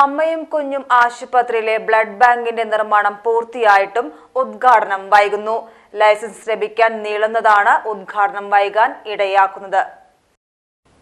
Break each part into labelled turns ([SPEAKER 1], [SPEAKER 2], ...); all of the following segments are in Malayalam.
[SPEAKER 1] അമ്മയും കുഞ്ഞും ആശുപത്രിയിലെ ബ്ലഡ് ബാങ്കിന്റെ നിർമ്മാണം പൂർത്തിയായിട്ടും ഉദ്ഘാടനം വൈകുന്നു. ലൈസൻസ് ലഭിക്കാൻ നീളുന്നതാണ് ഉദ്ഘാടനം വൈകാൻ ഇടയാക്കുന്നത്.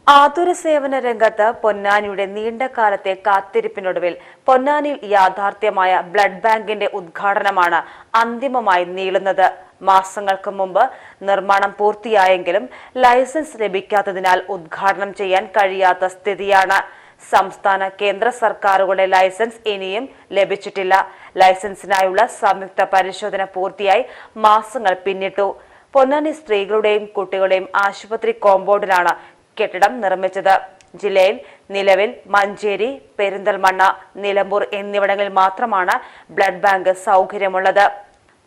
[SPEAKER 1] ആതുര സേവന രംഗത്ത് പൊന്നാനിയുടെ നീണ്ട കാലത്തെ കാത്തിരിപ്പിനൊടുവിൽ പൊന്നാനിയിൽ യാഥാർത്ഥ്യമായ ബ്ലഡ് ബാങ്കിന്റെ ഉദ്ഘാടനമാണ് അന്തിമമായി നീളുന്നത്. മാസങ്ങൾക്ക് മുമ്പ് നിർമ്മാണം പൂർത്തിയായെങ്കിലും ലൈസൻസ് ലഭിക്കാത്തതിനാൽ ഉദ്ഘാടനം ചെയ്യാൻ കഴിയാത്ത സ്ഥിതിയാണ്. സംസ്ഥാന കേന്ദ്ര സർക്കാരുകളുടെ ലൈസൻസ് ഇനിയും ലഭിച്ചിട്ടില്ല. ലൈസൻസിനായുള്ള സംയുക്ത പരിശോധന പൂർത്തിയായി മാസങ്ങൾ പിന്നിട്ടു. പൊന്നാനി സ്ത്രീകളുടെയും കുട്ടികളുടെയും ആശുപത്രി കോമ്പൗണ്ടിലാണ് കെട്ടിടം നിർമ്മിച്ചത്. ജില്ലയിൽ നിലവിൽ മഞ്ചേരി പെരിന്തൽമണ്ണ നിലമ്പൂർ എന്നിവിടങ്ങളിൽ മാത്രമാണ് ബ്ലഡ് ബാങ്ക് സൗകര്യമുള്ളത്.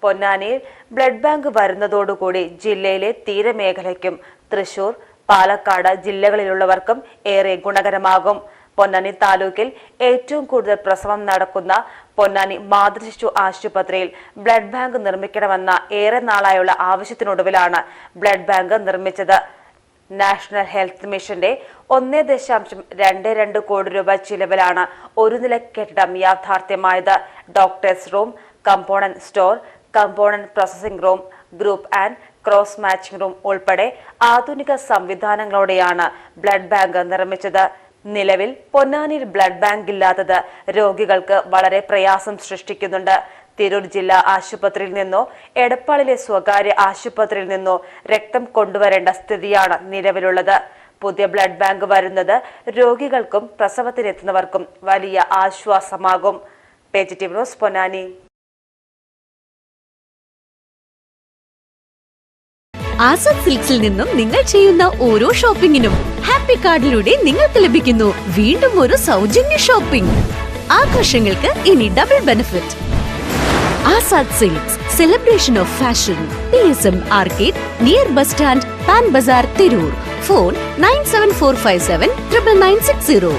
[SPEAKER 1] പൊന്നാനിയിൽ ബ്ലഡ് ബാങ്ക് വരുന്നതോടുകൂടി ജില്ലയിലെ തീരമേഖലയ്ക്കും തൃശൂർ പാലക്കാട് ജില്ലകളിലുള്ളവർക്കും ഏറെ ഗുണകരമാകും. പൊന്നാനി താലൂക്കിൽ ഏറ്റവും കൂടുതൽ പ്രസവം നടക്കുന്ന പൊന്നാനി മാതൃശിശു ആശുപത്രിയിൽ ബ്ലഡ് ബാങ്ക് നിർമ്മിക്കണമെന്ന ഏറെ നാളായുള്ള ആവശ്യത്തിനൊടുവിലാണ് ബ്ലഡ് ബാങ്ക് നിർമ്മിച്ചത്. നാഷണൽ ഹെൽത്ത് മിഷന്റെ ഒന്നേ ദശാംശം രണ്ട് രണ്ട് കോടി രൂപ ചിലവിലാണ് ഒരു നില കെട്ടിടം യാഥാർത്ഥ്യമായത്. Doctors room component store component processing room group and cross matching room ഉൾപ്പെടെ ആധുനിക സംവിധാനങ്ങളോടെയാണ് ബ്ലഡ് ബാങ്ക് നിർമ്മിച്ചത്. നിലവിൽ പൊന്നാനിയിൽ ബ്ലഡ് ബാങ്ക് ഇല്ലാത്തത് രോഗികൾക്ക് വളരെ പ്രയാസം സൃഷ്ടിക്കുന്നുണ്ട്. തിരൂർ ജില്ലാ ആശുപത്രിയിൽ നിന്നോ എടപ്പാളിലെ സ്വകാര്യ ആശുപത്രിയിൽ നിന്നോ രക്തം കൊണ്ടുവരേണ്ട സ്ഥിതിയാണ് നിലവിലുള്ളത്. പുതിയ ബ്ലഡ് ബാങ്ക് വരുന്നത് രോഗികൾക്കും പ്രസവത്തിനെത്തുന്നവർക്കും വലിയ ആശ്വാസമാകും. Positive news Ponnani.
[SPEAKER 2] ആസാദ് സിൽക്സിൽ നിന്നും നിങ്ങൾ ചെയ്യുന്ന ഓരോ ഷോപ്പിംഗിനും ഹാപ്പി കാർഡിലൂടെ നിങ്ങൾക്ക് ലഭിക്കുന്നു. വീണ്ടും ഒരു സൗജന്യ ഷോപ്പിംഗ്. ആഘോഷങ്ങൾക്ക് ഇനി double benefit Azad silks celebration of fashion P S M arcade near bus stand Pan Bazaar Tirur phone nine seven four five seven triple nine six zero